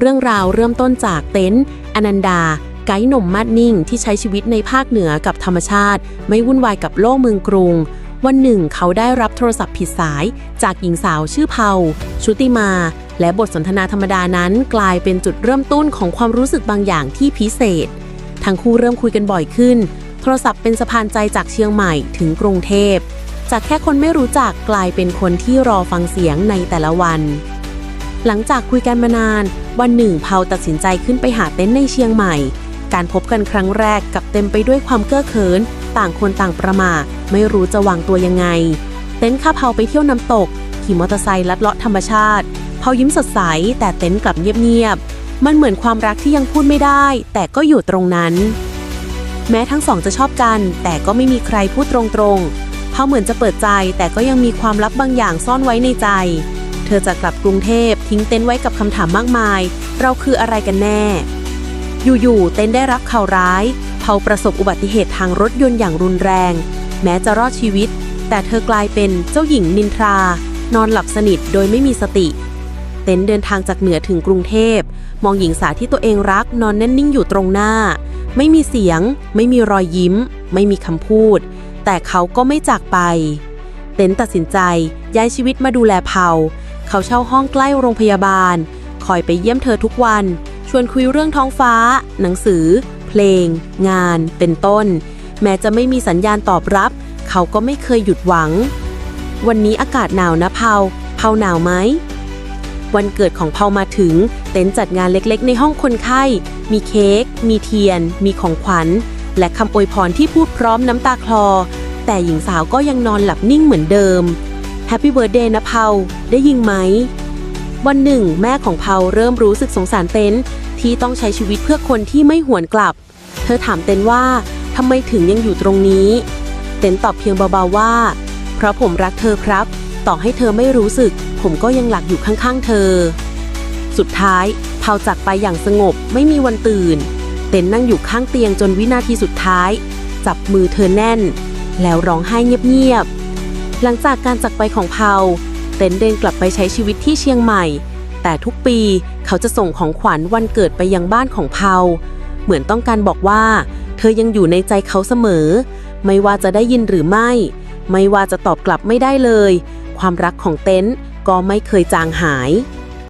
เรื่องราวเริ่มต้นจากเต็นท์อนันดา ไกด์หนุ่มมาดนิ่งที่ใช้ชีวิตในภาคเหนือกับธรรมชาติ ไม่วุ่นวายกับโลกเมืองกรุง วันหนึ่งเขาได้รับโทรศัพท์ผิดสาย จากหญิงสาวชื่อเผาชุติมา และบทสนทนาธรรมดานั้นกลายเป็นจุดเริ่มต้นของความรู้สึกบางอย่างที่พิเศษ ทั้งคู่เริ่มคุยกันบ่อยขึ้น โทรศัพท์เป็นสะพานใจจากเชียงใหม่ถึงกรุงเทพจากแค่คนไม่รู้จักกลายเป็นคนที่รอฟังเสียงในแต่ละวัน หลังจากคุยกันมานาน วันหนึ่งเผาตัดสินใจขึ้นไปหาเต็นท์ในเชียงใหม่ การพบกันครั้งแรกกับเต็มไปด้วยความเก้อเขิน ต่างคนต่างประมาไม่รู้จะวางตัวยังไง เต็นท์ข้าเผาไปเที่ยวน้ำตก ขี่มอเตอร์ไซค์ลัดเลาะธรรมชาติเผายิ้มสดใส แต่เต็นท์กลับเงียบๆมันเหมือนความรักที่ยังพูดไม่ได้ แต่ก็อยู่ตรงนั้น แม้ทั้งสองจะชอบกัน แต่ก็ไม่มีใครพูดตรงๆเผาเหมือนจะเปิดใจ แต่ก็ยังมีความลับบางอย่างซ่อนไว้ในใจ เธอจะกลับกรุงเทพทิ้งเต็นท์ไว้กับคำถามมากมาย เราคืออะไรกันแน่ อยู่ๆ เต็นท์ได้รับข่าวร้ายเผาประสบอุบัติเหตุทางรถยนต์อย่างรุนแรง แม้จะรอดชีวิต แต่เธอกลายเป็นเจ้าหญิงนินทรา นอนหลับสนิทโดยไม่มีสติ เต็นเดินทางจากเหนือถึงกรุงเทพ มองหญิงสาวที่ตัวเองรักนอนแน่นนิ่งอยู่ตรงหน้า ไม่มีเสียง ไม่มีรอยยิ้ม ไม่มีคำพูด แต่เขาก็ไม่จากไป เต็นตัดสินใจย้ายชีวิตมาดูแลเผา เขาเช่าห้องใกล้โรงพยาบาล คอยไปเยี่ยมเธอทุกวัน ชวนคุยเรื่องท้องฟ้า หนังสือ เพลง งาน เป็นต้น แม้จะไม่มีสัญญาณตอบรับ เขาก็ไม่เคยหยุดหวัง วันนี้อากาศหนาวนะเผาเผาหนาวไหมวันเกิดของเผามาถึง เต็นท์จัดงานเล็กๆ ในห้องคนไข้ มีเค้ก มีเทียน มีของขวัญ และคำอวยพรที่พูดพร้อมน้ำตาคลอ แต่หญิงสาวก็ยังนอนหลับนิ่งเหมือนเดิม แฮปปี้เบิร์ดเดย์นะเผาได้ยิงไหม วันหนึ่ง แม่ของเผาเริ่มรู้สึกสงสารเต็นที่ต้องใช้ชีวิตเพื่อคนที่ไม่หวนกลับ เธอถามเต็นว่าทำไมถึงยังอยู่ตรงนี้ เต็นตอบเพียงเบาๆว่า เพราะผมรักเธอครับ ต่อให้เธอไม่รู้สึก ผมก็ยังหลักอยู่ข้างๆ เธอ สุดท้ายเผาจากไปอย่างสงบไม่มีวันตื่น เต็นนั่งอยู่ข้างเตียงจนวินาทีสุดท้าย จับมือเธอแน่น แล้วร้องไห้เงียบๆ หลังจากการจากไปของเผาเต็นเดินกลับไปใช้ชีวิตที่เชียงใหม่ แต่ทุกปีเขาจะส่งของขวัญวันเกิดไปยังบ้านของเผาเหมือนต้องการบอกว่า เธอยังอยู่ในใจเขาเสมอ ไม่ว่าจะได้ยินหรือไม่ ไม่ว่าจะตอบกลับไม่ได้เลย ความรักของเต็นก็ไม่เคยจางหาย